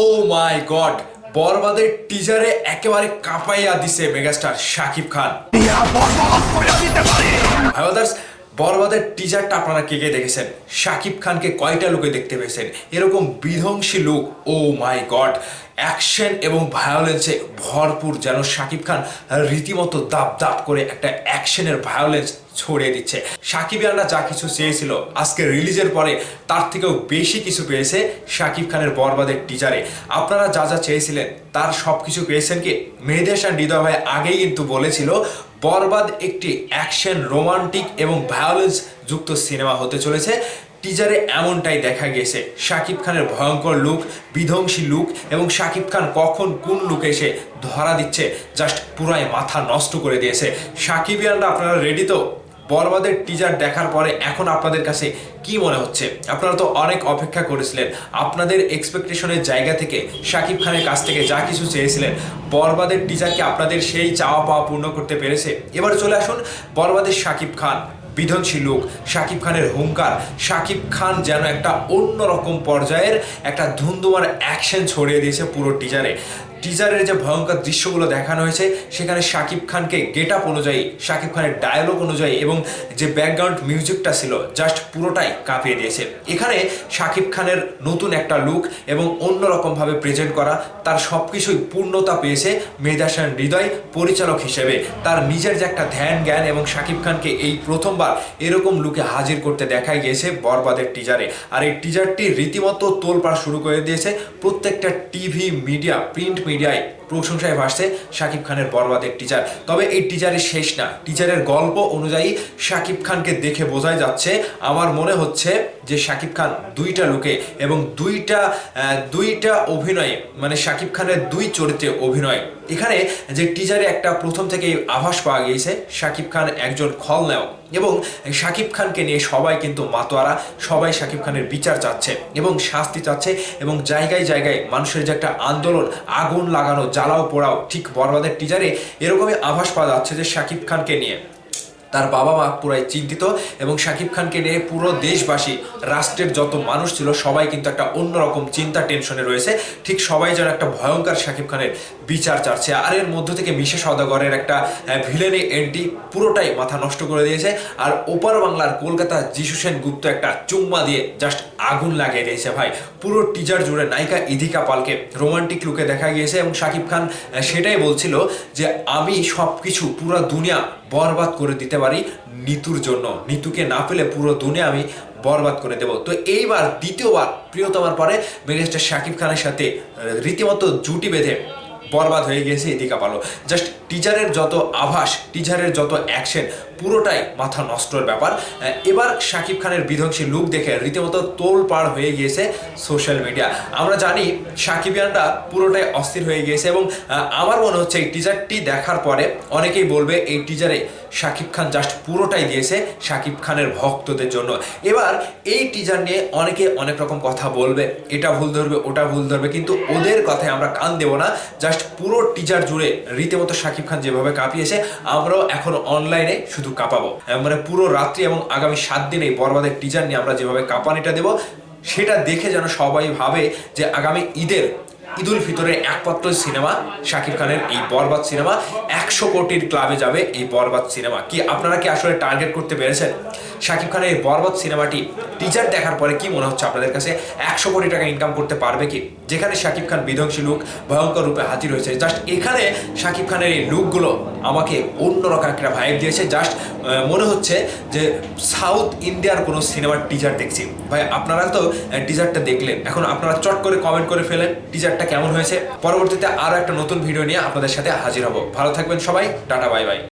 O my god বরবাদের টিজারে একেবারে কাঁপাইয়া দিছে মেগাস্টার শাকিব খান। বরবাদের টিজারটা আপনারা কে কে দেখেছেন? শাকিব খানকে কয়টা লোকে দেখতে পেয়েছেন? এরকম বিধ্বংসী look oh my god action এবং ভায়োলেন্সে ভরপুর যেন শাকিব খান রীতিমতো দাপ দাপ করে একটা অ্যাকশনের ভায়োলেন্স ছড়িয়ে দিচ্ছে। সাকিবিয়ানরা যা কিছু চেয়েছিল, আজকে রিলিজের পরে তার থেকেও বেশি কিছু পেয়েছে শাকিব খানের বরবাদের টিজারে আপনারা যা যা চেয়েছিলেন, তার সব কিছু পেয়েছেন কি? মেহেদেশ অ্যান্ড হৃদয় ভাই আগেই কিন্তু বলেছিল বরবাদ একটি অ্যাকশন, রোমান্টিক এবং ভায়োলেন্স যুক্ত সিনেমা হতে চলেছে। টিজারে এমনটাই দেখা গেছে। শাকিব খানের ভয়ঙ্কর লুক বিধ্বংসী লুক এবং শাকিব খান কখন কোন লুকে এসে ধরা দিচ্ছে জাস্ট পুরাই মাথা নষ্ট করে দিয়েছে। শাকিবিয়ানরা আপনারা রেডি তো? বরবাদের টিজার দেখার পরে এখন আপনাদের কাছে কি মনে হচ্ছে? আপনারা তো অনেক অপেক্ষা করেছিলেন। আপনাদের এক্সপেকটেশনের জায়গা থেকে শাকিব খানের কাছ থেকে যা কিছু চেয়েছিলেন, বরবাদের টিজারকে আপনাদের সেই চাওয়া পাওয়া পূর্ণ করতে পেরেছে? এবার চলে আসুন বরবাদের শাকিব খান, বিধ্বংসী লোক, শাকিব খানের হুঙ্কার, শাকিব খান যেন একটা অন্যরকম পর্যায়ের একটা ধুন্ধুমার অ্যাকশন ছড়িয়ে দিয়েছে পুরো টিজারে টিজারের যে ভয়ঙ্কর দৃশ্যগুলো দেখানো হয়েছে, সেখানে শাকিব খানকে গেট আপ অনুযায়ী শাকিব খানের ডায়ালগ অনুযায়ী এবং যে ব্যাকগ্রাউন্ড মিউজিকটা ছিল জাস্ট পুরোটাই কাঁপিয়ে দিয়েছে। এখানে শাকিব খানের নতুন একটা লুক এবং অন্যরকমভাবে প্রেজেন্ট করা, তার সব কিছুই পূর্ণতা পেয়েছে মেধাসান হৃদয় পরিচালক হিসেবে। তার নিজের যে একটা ধ্যান জ্ঞান এবং শাকিব খানকে এই প্রথমবার এরকম লুকে হাজির করতে দেখা গিয়েছে বরবাদের টিজারে আর এই টিজারটি রীতিমতো তোলপাড় শুরু করে দিয়েছে প্রত্যেকটা টিভি মিডিয়া প্রিন্ট মিডিয়ায় প্রশংসায় ভাসছে শাকিব খানের বরবাদের টিজার তবে এই টিজারের শেষ না। টিজারের গল্প অনুযায়ী শাকিব খানকে দেখে বোঝাই যাচ্ছে, আমার মনে হচ্ছে যে শাকিব খান দুইটা লোকে এবং দুইটা দুইটা অভিনয়ে মানে শাকিব খানের দুই চরিত্রে অভিনয়। এখানে যে টিজারে একটা প্রথম থেকে আভাস পাওয়া গিয়েছে, শাকিব খান একজন খলনায়ক। এবং শাকিব খানকে নিয়ে সবাই কিন্তু মাতোয়ারা, সবাই শাকিব খানের বিচার চাচ্ছে এবং শাস্তি চাচ্ছে এবং জায়গায় জায়গায় মানুষের যে একটা আন্দোলন, আগুন লাগানো, জ্বালাও পোড়াও, ঠিক বরবাদের টিজারে এরকমই আভাস পাওয়া যাচ্ছে যে শাকিব খানকে নিয়ে। তার বাবা মা পুরাই চিন্তিত এবং শাকিব খানকে নিয়ে পুরো দেশবাসী রাষ্ট্রের যত মানুষ ছিল, সবাই কিন্তু একটা অন্যরকম চিন্তা টেনশনে রয়েছে। ঠিক সবাই যেন একটা ভয়ঙ্কর শাকিব খানের বিচার চাচ্ছে। আর এর মধ্য থেকে মিশে সদাগরের একটা ভিলেনি এন্ট্রি পুরোটাই মাথা নষ্ট করে দিয়েছে। আর ওপার বাংলার কলকাতা যিশু সেন গুপ্ত একটা চুম্মা দিয়ে জাস্ট আগুন লাগিয়ে দিয়েছে ভাই। পুরো টিজার জুড়ে নায়িকা ইধিকা পালকে রোমান্টিক লুকে দেখা গিয়েছে এবং শাকিব খান সেটাই বলছিল যে, আমি সব কিছু পুরো দুনিয়া বরবাদ করে দিতে পারি নিতুর জন্য। নিতুকে না পেলে পুরো দুনিয়া আমি বরবাদ করে দেব। তো এইবার দ্বিতীয়বার প্রিয়তমার পরে মেগাস্টার শাকিব খানের সাথে রীতিমতো জুটি বেঁধে বরবাদ হয়ে গিয়েছে এদিকা পালো জাস্ট টিজারের যত আভাস, টিজারের যত অ্যাকশন, পুরোটাই মাথা নষ্টর ব্যাপার। এবার শাকিব খানের বিধ্বংসী লুক দেখে রীতিমতো তোল পার হয়ে গিয়েছে সোশ্যাল মিডিয়া। আমরা জানি সাকিবিয়ানরা পুরোটাই অস্থির হয়ে গিয়েছে এবং আমার মনে হচ্ছে এই টিজারটি দেখার পরে অনেকেই বলবে এই টিজারে শাকিব খান জাস্ট পুরোটাই দিয়েছে শাকিব খানের ভক্তদের জন্য। এবার এই টিজার নিয়ে অনেকে অনেক রকম কথা বলবে, এটা ভুল ধরবে, ওটা ভুল ধরবে, কিন্তু ওদের কথায় আমরা কান দেব না। জাস্ট পুরো টিজার জুড়ে রীতিমতো শাকিব খান যেভাবে কাঁপিয়েছে, আমরাও এখন অনলাইনে শুধু কাঁপাবো। মানে পুরো রাত্রি এবং আগামী সাত দিন বরবাদের টিজার নিয়ে আমরা যেভাবে কাঁপানিটা দেবো, সেটা দেখে যেন সবাই ভাবে যে আগামী ঈদের ঈদুল ফিতরের একমাত্র সিনেমা শাকিব খানের এই বরবাদ সিনেমা। একশো কোটির ক্লাবে যাবে এই বরবাদ সিনেমা। কি আপনারা কি আসলে টার্গেট করতে পেরেছেন? শাকিব খানের এই বরবাদ সিনেমাটি টিজার দেখার পরে কি মনে হচ্ছে আপনাদের কাছে? একশো কোটি টাকা ইনকাম করতে পারবে কি? যেখানে শাকিব খান বিধ্বংসী লুক, ভয়ঙ্কর রূপে হাজির হয়েছে। জাস্ট এখানে শাকিব খানের এই লুকগুলো আমাকে অন্যরকম একটা ভাইব দিয়েছে। জাস্ট মনে হচ্ছে যে সাউথ ইন্ডিয়ার কোনো সিনেমার টিজার দেখছি। ভাই, আপনারা তো টিজারটা দেখলেন। এখন আপনারা চট করে কমেন্ট করে ফেলেন টিজারটা কেমন হয়েছে। পরবর্তীতে আরও একটা নতুন ভিডিও নিয়ে আপনাদের সাথে হাজির হব। ভালো থাকবেন সবাই। Tata bye bye